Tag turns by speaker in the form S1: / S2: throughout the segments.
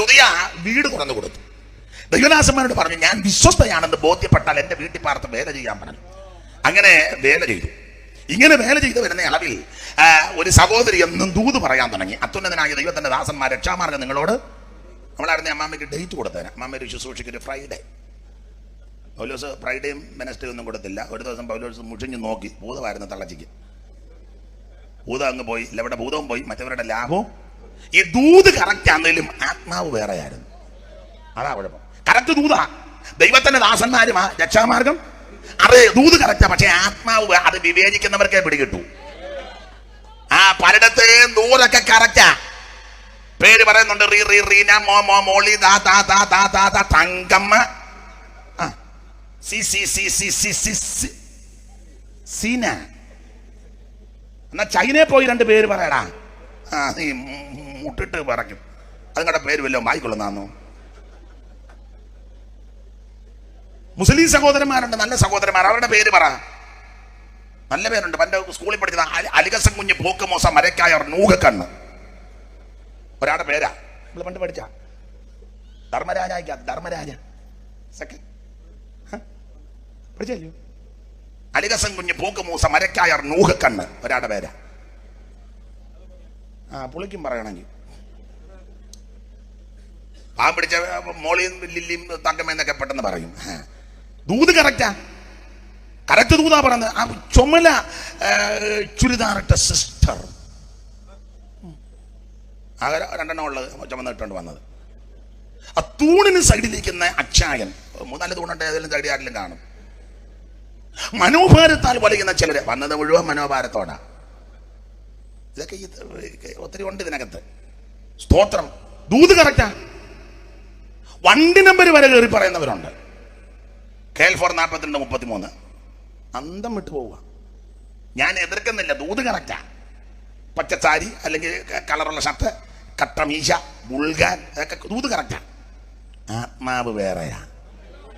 S1: ഉദയ വീട് തുറന്നു കൊടുത്തു. ദൈവദാസന്മാരോട് പറഞ്ഞു ഞാൻ വിശ്വസ്തയാണെന്ന് ബോധ്യപ്പെട്ടാൽ എന്റെ വീട്ടിൽ പാർത്ത് വേല ചെയ്യാൻ പറഞ്ഞു. അങ്ങനെ വേല ചെയ്തു. ഇങ്ങനെ വേല ചെയ്തു വരുന്ന അളവിൽ ഒരു സഹോദരി എന്നും ദൂത് പറയാൻ തുടങ്ങി. അത്യുന്നതനായ ദൈവത്തിന്റെ ദാസന്മാർ രക്ഷാമാർഗം നിങ്ങളോട് നമ്മളായിരുന്നു അമ്മാമ്മയ്ക്ക് ഡേറ്റ് കൊടുത്തേനെ. അമ്മാമ്മ ഒരു ശുശ്രൂഷയ്ക്ക് ഫ്രൈഡേ പൗലോസ് ഫ്രൈഡേയും വെനസ്ഡേ ഒന്നും കൊടുത്തില്ല. ഒരു ദിവസം പൗലോസ് മുഷിഞ്ഞ് നോക്കി. ഭൂതമായിരുന്നു തള്ളച്ചിക്ക്. ഭൂതം അങ്ങ് പോയി. ഇവിടെ ഭൂതവും പോയി. മറ്റവരുടെ ലാഭവും ഈ ദൂത് കറക്റ്റ് ആണെങ്കിലും ആത്മാവ് വേറെയായിരുന്നു. അതാ കുഴപ്പം കറക്റ്റ് ദൂതാ. ദൈവത്തിന്റെ ദാസന്മാരും ആ രക്ഷാമാർഗം? അത് ദൂത് കറക്റ്റാ പക്ഷെ ആത്മാവ് അത് വിവേചിക്കുന്നവർക്കേ പിടികിട്ടു. ആ പലയിടത്തെ ദൂതൊക്കെ കറക്റ്റാ പേര് പറയുന്നുണ്ട് റീ റീ റീന മോ മോ മോളി ദാ താ താ താ താ താ തങ്കമ്മ. സി സി സി സി സി സി സി സീന. എന്നാ ചൈനയിൽ പോയി രണ്ട് പേര് പറയടാ. ആ മുട്ടിട്ട് പറയ്ക്കും അതുങ്ങളുടെ പേര് വല്ലതും വായിക്കൊള്ളുന്നാന്നു മുസ്ലിം സഹോദരന്മാരുണ്ട് നല്ല സഹോദരന്മാർ. അവരുടെ പേര് പറ. നല്ല പേരുണ്ട്. പണ്ട് സ്കൂളിൽ പഠിക്കുന്ന അലി- അലികസം കുഞ്ഞ് പോക്കുമോസ മരക്കായർ നൂകക്കണ്ണ്. ഒരാളുടെ പേരാ. നമ്മൾ പണ്ട് പഠിച്ച. ധർമ്മരാജ ധർമ്മരാജ പഠിച്ചല്ലോ അലികസം കുഞ്ഞ് പോക്കുമൂസ മരക്കായർ നൂഹക്കണ്ണ് ഒരാളുടെ പേരാ. ആ പുളിക്കും പറയണമെങ്കിൽ. പാവം പിടിച്ച മോളിയും ലില്ലിയും തങ്കമെന്നൊക്കെ പെട്ടെന്ന് പറയും. ദൂത് കറക്റ്റാ? കറക്റ്റ് ദൂതാ പറഞ്ഞത്. ആ ചുമല ചുരിദാറിട്ട സിസ്റ്റർ. ആ രണ്ടെണ്ണം ഉള്ളത് ചുമന്നിട്ടുണ്ട് വന്നത്. ആ തൂണിന് സൈഡിലിരിക്കുന്ന അച്ചായൻ മൂന്നാൽ തൂണുണ്ട് ഏതെങ്കിലും സൈഡിൽ ആരെങ്കിലും കാണും. മനോഭാരത്താൽ വലിയുന്ന ചിലര് വന്നത് മുഴുവൻ മനോഭാരത്തോടാ. ഇതൊക്കെ ഒത്തിരി ഉണ്ട് ഇതിനകത്ത്. സ്തോത്രം. ദൂത് കറക്റ്റാ? വണ്ടി നമ്പർ വരെ കയറി പറയുന്നവരുണ്ട്. കെ എൽ ഫോർ നാൽപ്പത്തിരണ്ട് മുപ്പത്തി മൂന്ന് അന്തം വിട്ടു പോവുക. ഞാൻ എതിർക്കുന്നില്ല ദൂത് കറക്റ്റാ. പച്ചച്ചാരി അല്ലെങ്കിൽ കളറുള്ള ഷർട്ട് കട്ടമീശ മുൾഗാൻ അതൊക്കെ ദൂത് കറക്റ്റാ. ആത്മാവ് വേറെയാ.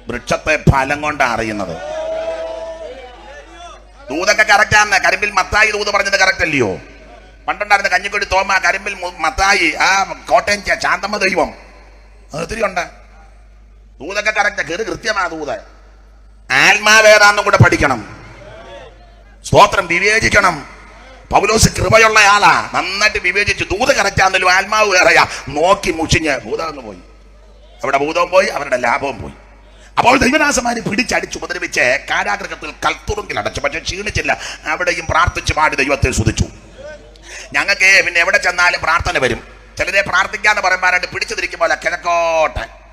S1: വൃക്ഷത്തെ ഫലം കൊണ്ടാണ് അറിയുന്നത്. ദൂതൊക്കെ കറക്റ്റാണ് കരിമ്പിൽ മത്തായി ദൂത് പറഞ്ഞത് കറക്റ്റ് അല്ലയോ പണ്ടുണ്ടായിരുന്ന കഞ്ഞിക്കൊടി തോമ കരിമ്പിൽ മത്തായി ആ കോട്ടയം ശാന്തമ്മ ദൈവം. ഒത്തിരി ഉണ്ട്. ദൂതൊക്കെ കറക്റ്റാ കയറി കൃത്യമാ ദൂത്. ആത്മാവേതാന്നും കൂടെ പഠിക്കണം. സ്തോത്രം വിവേചിക്കണം. പൗലോസ് കൃപയുള്ള ആളാ. നന്നായിട്ട് വിവേചിച്ചു ദൂത് കറക്റ്റാന്നല്ലോ ആത്മാവ് വേറെയാ. നോക്കി മുഷിഞ്ഞ് ഭൂതം പോയി. അവിടെ ഭൂതവും പോയി അവരുടെ ലാഭവും പോയി. അപ്പോൾ ദൈവദാസമാരെ പിടിച്ചടിച്ച് ഉപദ്രവിച്ച് കാരാഗ്രഹത്തിൽ കൽത്തുറുങ്കിൽ അടച്ചു. പക്ഷെ ക്ഷീണിച്ചില്ല. അവിടെയും പ്രാർത്ഥിച്ചു പാടി ദൈവത്തെ സ്തുതിച്ചു. ഞങ്ങൾക്ക് പിന്നെ എവിടെ ചെന്നാലും പ്രാർത്ഥന വരും. ചിലരെ പ്രാർത്ഥിക്കാന്ന് പറയുമ്പോൾ പിടിച്ചു തിരിക്കുമ്പോൾ കിഴക്കോട്ട്.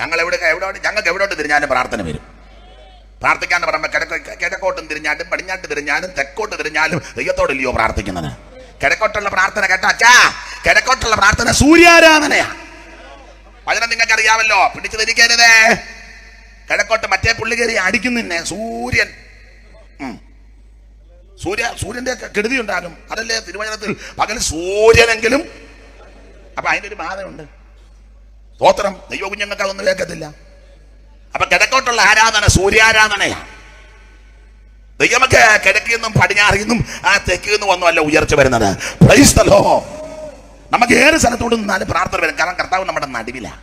S1: ഞങ്ങൾ എവിടെ എവിടെ ഞങ്ങൾക്ക് എവിടോട്ട് തിരിഞ്ഞാലും പ്രാർത്ഥന വരും. പ്രാർത്ഥിക്കാന്ന് പറയുമ്പോൾ കിഴക്ക് കിഴക്കോട്ടും തിരിഞ്ഞാലും പടിഞ്ഞാട്ട് തിരിഞ്ഞാലും തെക്കോട്ട് തിരിഞ്ഞാലും ദൈവത്തോടില്ലയോ പ്രാർത്ഥിക്കുന്നത്? കിഴക്കോട്ടുള്ള പ്രാർത്ഥന കേട്ടാച്ചാ കിഴക്കോട്ടുള്ള പ്രാർത്ഥന സൂര്യാരാധനയാ. വചനം നിങ്ങൾക്ക് അറിയാമല്ലോ പിടിച്ചു തിരിക്കരുതേ. കിഴക്കോട്ട് മറ്റേ പുള്ളി കയറി സൂര്യൻ. സൂര്യ സൂര്യന്റെ കെടുതി ഉണ്ടാകും അതല്ലേ തിരുവചനത്തിൽ പകൽ സൂര്യനെങ്കിലും അപ്പൊ അതിന്റെ ഒരു ബാധയുണ്ട്. സ്തോത്രം. ദൈവകുഞ്ഞുങ്ങൾക്ക് അതൊന്നും കേൾക്കത്തില്ല. അപ്പൊ കിഴക്കോട്ടുള്ള ആരാധന സൂര്യാരാധനയാ. ദൈവമൊക്കെ കിഴക്കിൽ നിന്നും പടിഞ്ഞാറിൽ നിന്നും ആ തെക്കിൽ ഒന്നും അല്ല ഉയർച്ച വരുന്നത്. പ്രൈസ്തലോ. നമുക്ക് ഏത് സ്ഥലത്തോട് നിന്നാലും പ്രാർത്ഥന വരും. കാരണം കർത്താവ് നമ്മുടെ നടുവിലാണ്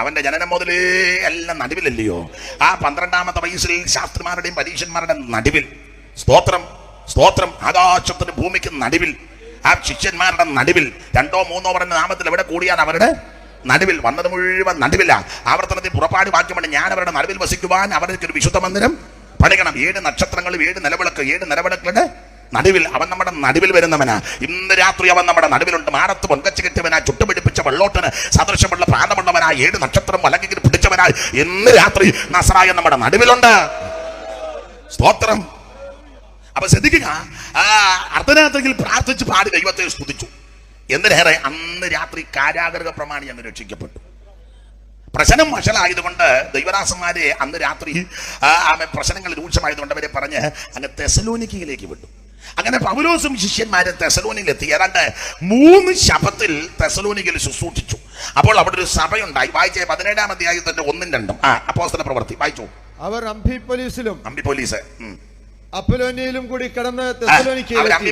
S1: അവന്റെ ജനനം മുതലേ എല്ലാം നടുവിലല്ലയോ? ആ പന്ത്രണ്ടാമത്തെ വയസ്സിൽ ശാസ്ത്രിമാരുടെയും പരീക്ഷന്മാരുടെ നടുവിൽ. സ്തോത്രം സ്തോത്രം. ആകാശത്തിന് ഭൂമിക്ക് നടുവിൽ. ആ ശിഷ്യന്മാരുടെ നടുവിൽ. രണ്ടോ മൂന്നോ പറഞ്ഞ നാമത്തിൽ എവിടെ കൂടിയാണ് അവരുടെ നടുവിൽ വന്നത് മുഴുവൻ നടുവിലാണ് ആവർത്തനത്തിൽ പുറപ്പാട് വാക്യമുണ്ട് ഞാൻ അവരുടെ നടുവിൽ വസിക്കുവാൻ അവർക്ക് ഒരു വിശുദ്ധ മന്ദിരം പണിയണം. ഏഴ് നക്ഷത്രങ്ങളും ഏഴ് നിലവിളക്ക് ഏഴ് നിലവിളക്കളുടെ നടുവിൽ. അവൻ നമ്മുടെ നടുവിൽ വരുന്നവനാ. ഇന്ന് രാത്രി അവൻ നമ്മുടെ നടുവിലുണ്ട്. മാറത്ത് പൊങ്കച്ച് കെട്ടിയവനാ. ചുട്ടുപിടിപ്പിച്ച വെള്ളോട്ടിന് സദൃശമുള്ള പ്രാണമുള്ളവനാ. ഏഴ് നക്ഷത്രം അല്ലെങ്കിൽ പിടിച്ചവനാ. ഇന്ന് രാത്രി നസറായ നമ്മുടെ നടുവിലുണ്ട്. സ്തോത്രം. അപ്പൊ ശ്രദ്ധിക്കുക. അർദ്ധരാത്രിയിൽ പ്രാർത്ഥിച്ച് പാടി ദൈവത്തെ സ്തുതിച്ചു. എന്തിനേറെ അന്ന് രാത്രി കാരാഗ്രഹ പ്രമാണി അങ്ങ് രക്ഷിക്കപ്പെട്ടു. പ്രശ്നം വഷളായതുകൊണ്ട് ദൈവദാസന്മാരെ അന്ന് രാത്രി ആമെ പ്രശ്നങ്ങൾ രൂക്ഷമായതുകൊണ്ട് അവരെ പറഞ്ഞ് അങ്ങ് തെസലോനിക്കയിലേക്ക് വിട്ടു. അങ്ങനെ പൗലോസും ശിഷ്യന്മാരെ തെസലോനിയിലെത്തി ഏതാണ്ട് മൂന്ന് ശപത്തിൽ തെസലോനിക്കയിൽ ശുശ്രൂഷിച്ചു. അപ്പോൾ അവിടെ ഒരു സഭയുണ്ടായി. വായിച്ച പതിനേഴാം അധ്യായത്തിന്റെ ഒന്നും രണ്ടും. ആ അപ്പോസ്തല പ്രവൃത്തി വായിച്ചു?
S2: അവർ അംഫിപ്പൊലീസിലും
S1: അമ്പി പോലീസ് ഉം.
S2: അപ്പലോനിയിലും കൂടി കടന്ന് തെസലോനിക്കയിലെത്തി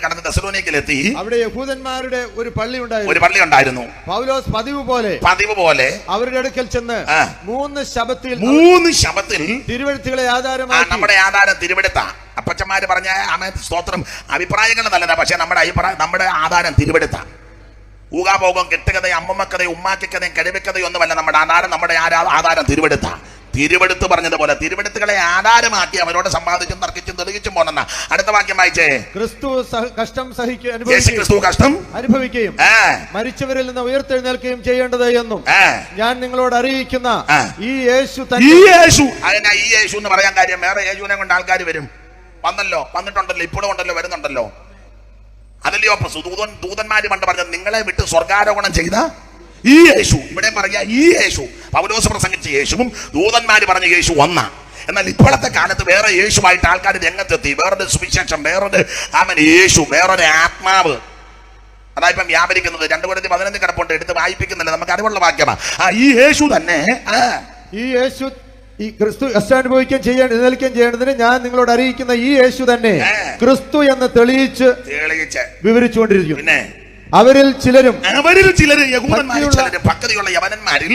S1: കടന്ന്
S2: അവിടെ യഹൂദന്മാരുടെ ഒരു പള്ളി
S1: ഒരു
S2: ഉണ്ടായിരുന്നു
S1: പള്ളി ഉണ്ടായിരുന്നു.
S2: പൗലോസ് പതിവ് പോലെ
S1: പതിവ് പോലെ
S2: അവരുടെ അടുക്കൽ ചെന്ന് മൂന്ന് ശബത്തിൽ
S1: മൂന്ന് ശബത്തിൽ
S2: തിരുവഴുത്തുകളെ
S1: ആ നമ്മുടെ ആധാരം തിരുവെടുത്ത. അപ്പച്ചന്മാര് പറഞ്ഞ ആമേ സ്തോത്രം. അഭിപ്രായങ്ങൾ നല്ലതാണ് പക്ഷെ നമ്മുടെ അഭിപ്രായം നമ്മുടെ ആധാരം തിരുവെടുത്ത. ഊകാഭോഗം കെട്ടുകഥയും അമ്മമ്മക്കഥയും ഉമ്മാക്കഥയും കഴിവക്കഥയും ഒന്നുമല്ല നമ്മുടെ ആധാരം നമ്മുടെ ആരാ- ആധാരം തിരുവെടുത്ത. തിരുവെടുത്ത് പറഞ്ഞതുപോലെ തിരുവെടുത്തുകളെ ആധാരമാക്കി അവരോട് സമ്പാദിച്ചും തർക്കിച്ചും തെളിയിച്ചും പോണെന്ന അടുത്ത വാക്യം വായിച്ചേ.
S2: ക്രിസ്തു കഷ്ടം
S1: ക്രിസ്തു കഷ്ടം
S2: അനുഭവിക്കുകയും മരിച്ചവരിൽ നിന്ന് ഉയർത്തെഴുന്നേൽക്കുകയും ചെയ്യേണ്ടത് എന്നും ഞാൻ നിങ്ങളോട് അറിയിക്കുന്ന ഈ യേശു
S1: ഈ യേശു അതിനാ ഈ യേശു എന്ന് പറയാൻ കാര്യം. വേറെ യേശുവിനെ കൊണ്ട് ആൾക്കാർ വരും. വന്നല്ലോ വന്നിട്ടുണ്ടല്ലോ ഇപ്പോഴും ഉണ്ടല്ലോ വരുന്നുണ്ടല്ലോ. അതല്ലയോ ദൂതൻ ദൂതന്മാര് പണ്ട് പറഞ്ഞത് നിങ്ങളെ വിട്ട് സ്വർഗാരോഹണം ചെയ്ത ഈ യേശു ഇവിടെ പറയുക ഈ യേശു പൗലോസ് പ്രസംഗിച്ച യേശുവും ദൂതന്മാർ പറഞ്ഞ യേശു വന്ന. എന്നാൽ ഇപ്പോഴത്തെ കാലത്ത് വേറെ യേശുവായിട്ട് ആൾക്കാർ രംഗത്തെത്തി. വേറൊരു സുവിശേഷം വേറൊരു ആമൻ യേശു വേറൊരു ആത്മാവ്. അതായിപ്പം വ്യാപരിക്കുന്നത്. രണ്ടു കൊല്ലത്തിൽ പതിനൊന്ന് കിടപ്പുണ്ട് എടുത്ത് വായിപ്പിക്കുന്നില്ല. നമുക്ക് അറിവുള്ള വാക്യമാണ് ആ ഈ യേശു തന്നെ
S2: ഈ യേശു ഈ ക്രിസ്തു അനുഭവിക്കുകയും ചെയ്യേണ്ട എഴുന്നേൽക്കുകയും ചെയ്യേണ്ടതിന് ഞാൻ നിങ്ങളോട് അറിയിക്കുന്ന ഈ യേശു തന്നെ ക്രിസ്തു എന്ന് തെളിയിച്ച്
S1: തെളിയിച്ച്
S2: വിവരിച്ചുകൊണ്ടിരിക്കുന്നു.
S1: പിന്നെ
S2: അവരിൽ ചിലരും
S1: അവരിൽ ചിലരും യഹൂദന്മാരിൽ
S2: ഭക്തിയുള്ള
S1: യവനന്മാരിൽ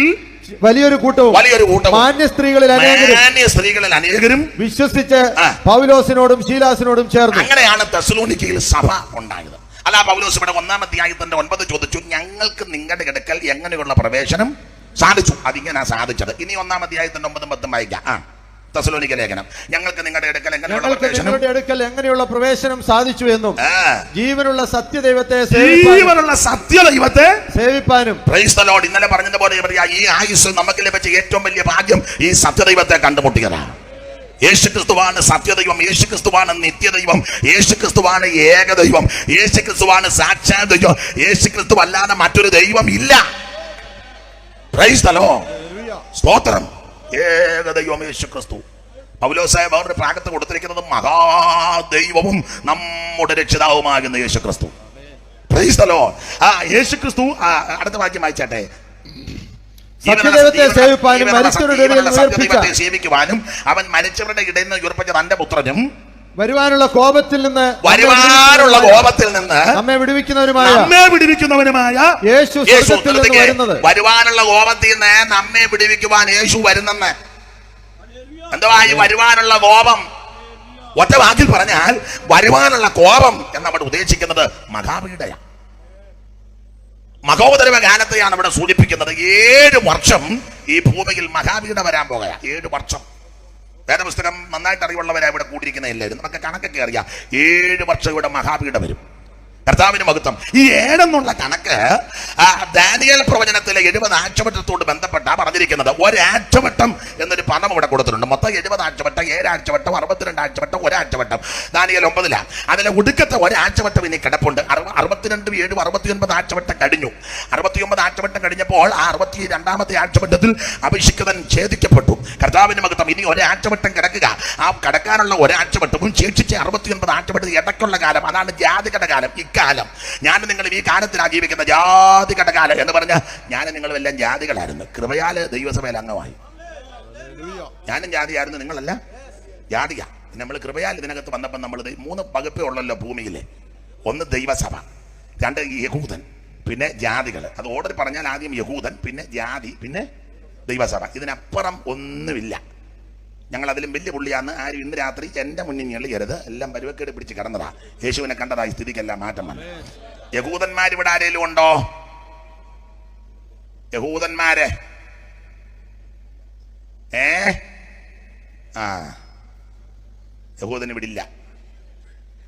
S2: വലിയൊരു കൂട്ടവും
S1: വലിയൊരു കൂട്ടം
S2: മാന്യ സ്ത്രീകളിൽ
S1: മാന്യ സ്ത്രീകളിൽ അനേകരും
S2: വിശ്വസിച്ച് പൗലോസിനോടും ശീലാസിനോടും ചേർന്നു.
S1: അങ്ങനെയാണ് തെസലോനിക്കയിൽ സഭ ഉണ്ടായത്. അല്ല പൗലോസ് ഇവിടെ ഒന്നാം അധ്യായത്തിന്റെ ഒൻപത് ചോദിച്ചു ഞങ്ങൾക്ക് നിങ്ങളുടെ കിടക്കൽ എങ്ങനെയുള്ള പ്രവേശനം സാധിച്ചു? അതിങ്ങനെ സാധിച്ചത്. ഇനി ഒന്നാം അധ്യായത്തിന്റെ ഒമ്പതും പത്തും വായിക്കാം. ആ. തെസലോനിക്ക ലേഖനം. ഞങ്ങൾക്ക് നിങ്ങളുടെ അടുക്കൽ എങ്ങനെയുള്ള
S2: ഞങ്ങൾക്ക്
S1: പ്രവേശനം?
S2: നിങ്ങളുടെ അടുക്കൽ എങ്ങനെയുള്ള പ്രവേശനം സാധിച്ചു എന്നും ജീവനുള്ള സത്യദൈവത്തെ ദൈവത്തെ
S1: ജീവനുള്ള സത്യദൈവത്തെ
S2: സേവിപ്പാനും.
S1: പ്രൈസ് ദി ലോർഡ് ഇന്നലെ പറഞ്ഞതുപോലെ പോലെ ഈ ആയുസ് നമുക്ക് ലഭിച്ച ഏറ്റവും വലിയ ഭാഗ്യം ഈ സത്യദൈവത്തെ കണ്ടുമുട്ടിയതാണ്. യേശുക്രിസ്തുവാണ് സത്യദൈവം യേശുക്രിസ്തുവാണ് നിത്യദൈവം യേശുക്രിസ്തുവാണ് ഏകദൈവം യേശുക്രിസ്തുവാണ് സാക്ഷാ ദൈവം യേശുക്രിസ്തു അല്ലാതെ മറ്റൊരു ദൈവം ഇല്ല. പ്രൈസ് ദ ലോർഡ് സ്തോത്രം ഏകദൈവം യേശുക്രിസ്തു. പൗലോസായ വേറൊരു പ്രാഗത്ത് കൊടുത്തിരിക്കുന്നത് മഹാദൈവവും നമ്മുടെ രക്ഷിതാവുമാകുന്ന യേശുക്രിസ്തു. ക്രിസ്തു ആ യേശുക്രിസ്തു ക്രിസ്തു അടുത്ത വാക്യം വായിച്ചാട്ടെ.
S2: സത്യദൈവത്തെ സേവിപ്പാനും മരിച്ചവരുടെ
S1: സേവിക്കുവാനും അവൻ മരിച്ചവരുടെ ഇടയിൽ നിന്ന് ഉയർപ്പിച്ച തന്റെ പുത്രനും
S2: വരുവാനുള്ള കോപത്തിൽ നിന്ന്
S1: വരുവാനുള്ള കോപത്തിൽ നിന്ന്
S2: നമ്മെ വിടുവിക്കുന്നവരുമായ
S1: നമ്മെ വിടുവിക്കുന്നവരുമായ
S2: യേശു സ്വർഗത്തിൽ നിന്ന് വരുന്നത്.
S1: വരുവാനുള്ള കോപത്തിൽ നിന്ന് നമ്മെ വിടുവിക്കുവാൻ യേശു വരുന്നെന്ന്. എന്തുവാ ഈ വരുവാനുള്ള കോപം? ഒറ്റ വാക്കിൽ പറഞ്ഞാൽ വരുവാനുള്ള കോപം എന്ന് അവിടെ ഉദ്ദേശിക്കുന്നത് മഹാപീഡയാണ് മഹോദരവ കാലത്തെയാണ് ഇവിടെ സൂചിപ്പിക്കുന്നത് ഏഴ് വർഷം ഈ ഭൂമിയിൽ മഹാപീഡ വരാൻ പോകുക ഏഴ് വർഷം. വേദപുസ്തകം നന്നായിട്ട് അറിവുള്ളവരാ ഇവിടെ കൂടിയിരിക്കുന്ന നമുക്ക് കണക്കൊക്കെ അറിയാം. ഏഴ് വർഷം ഇവിടെ മഹാപീഠം വരും. കർത്താവിന് മഹത്വം. ഈ ഏഴെന്നുള്ള കണക്ക് ദാനിയേൽ പ്രവചനത്തിലെ എഴുപത് ആഴ്ചവട്ടത്തോട് ബന്ധപ്പെട്ട പറഞ്ഞിരിക്കുന്നത്. ഒരാഴ്ചവട്ടം എന്നൊരു പദം ഇവിടെ കൊടുത്തിട്ടുണ്ട്. മൊത്തം എഴുപത് ആഴ്ചവട്ടം ഏഴാഴ്ചവട്ടം അറുപത്തിരണ്ട് ആഴ്ചവട്ടം ഒരാഴ്ചവട്ടം. ദാനിയൽ ഒമ്പതിലാണ് അതിലെ ഒടുക്കത്തെ ഒരാഴ്ചവട്ടം ഇനി കിടപ്പുണ്ട്. അറുപ- അറുപത്തിരണ്ടും ഏഴും അറുപത്തിയൊൻപത് ആഴ്ചവട്ടം കഴിഞ്ഞു. അറുപത്തിയൊമ്പത് ആഴ്ചവട്ടം കഴിഞ്ഞപ്പോൾ ആ അറുപത്തി രണ്ടാമത്തെ ആഴ്ചവട്ടത്തിൽ അഭിഷിക്തൻ ഛേദിക്കപ്പെട്ടു. കർത്താവിന് മഹത്വം ഇനി ഒരാഴ്ചവട്ടം കിടക്കുക. ആ കിടക്കാനുള്ള ഒരാഴ്ചവട്ടവും ശേഷിച്ച അറുപത്തിയൊൻപത് ആഴ്ചവട്ടത്തിൽ ഇടയ്ക്കുള്ള കാലം. അതാണ് ജാതികട കാലം. ഇക്കാലം ഞാൻ നിങ്ങൾ ഈ കാലത്തിൽ ജീവിക്കുന്ന ജാതി കാലം എന്ന് പറഞ്ഞ ഞാൻ നിങ്ങളും എല്ലാം ജാതികളായിരുന്നു. കൃപയാൽ ദൈവസഭയിൽ അംഗമായി. ഞാനും ജാതിയായിരുന്നു നിങ്ങളല്ല ജാതിക. നമ്മൾ കൃപയാൽ ഇതിനകത്ത് വന്നപ്പോൾ നമ്മൾ മൂന്ന് വകുപ്പേ ഉള്ളല്ലോ ഭൂമിയിലെ. ഒന്ന് ദൈവസഭ രണ്ട് യഹൂദൻ പിന്നെ ജാതികൾ. അത് ഓർഡർ പറഞ്ഞാൽ ആദ്യം യഹൂദൻ പിന്നെ ജാതി പിന്നെ ദൈവസഭ. ഇതിനപ്പുറം ഒന്നുമില്ല. ഞങ്ങൾ അതിലും വലിയ പുള്ളിയാന്ന് ആരും ഇന്ന് രാത്രി എന്റെ മുന്നിൽ ഞെളിയരുത് എല്ലാം പരുവക്കേട് പിടിച്ച് കിടന്നതാ. യേശുവിനെ കണ്ടതായി സ്ഥിതിക്കെല്ലാം മാറ്റം വന്നു. യഹൂദന്മാർ ഇവിടെ ആരെങ്കിലും ഉണ്ടോ? യഹൂദന്മാരെ? ഏ? ആ. യഹൂദൻ ഇവിടെ ഇല്ല.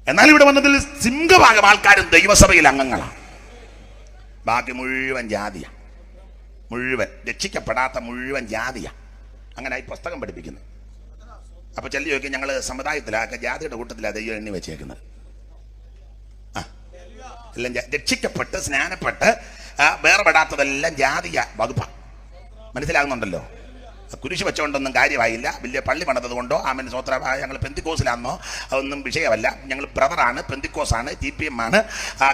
S1: എന്നാൽ ഇവിടെ വന്നതിൽ സിംഹഭാഗം ആൾക്കാരും ദൈവസഭയിൽ അംഗങ്ങളാണ്. ബാക്കി മുഴുവൻ ജാതിയ. മുഴുവൻ. രക്ഷിക്കപ്പെടാത്ത മുഴുവൻ ജാതിയ. അങ്ങനെ ഈ പുസ്തകം പഠിപ്പിക്കുന്നു. അപ്പൊ ചെല്ലി ചോദിക്കും ഞങ്ങൾ സമുദായത്തിലാക്ക ജാതിയുടെ കൂട്ടത്തിലാണ് ദൈവം എണ്ണി വെച്ചേക്കുന്നത്. എല്ലാം രക്ഷിക്കപ്പെട്ട് സ്നാനപ്പെട്ട് വേർപെടാത്തതെല്ലാം ജാതിയ വകുപ്പ. മനസ്സിലാകുന്നുണ്ടല്ലോ? കുരിശ് വെച്ചുകൊണ്ടൊന്നും കാര്യമായില്ല. വലിയ പള്ളി പണിതത് കൊണ്ടോ ആമൻ സ്വത്ര ഞങ്ങൾ പെന്തിക്കോസിലാണെന്നോ അതൊന്നും വിഷയമല്ല. ഞങ്ങൾ ബ്രദറാണ് പെന്തിക്കോസാണ് ടി പി എം ആണ്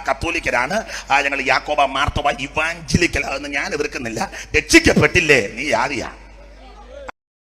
S1: കത്തോലിക്കരാണ് ഞങ്ങൾ യാക്കോബ മാർത്തോബ ഇവാഞ്ചലിക്കൽ അതൊന്നും ഞാൻ എതിർക്കുന്നില്ല. രക്ഷിക്കപ്പെട്ടില്ലേ? നീ ജാതിയാ.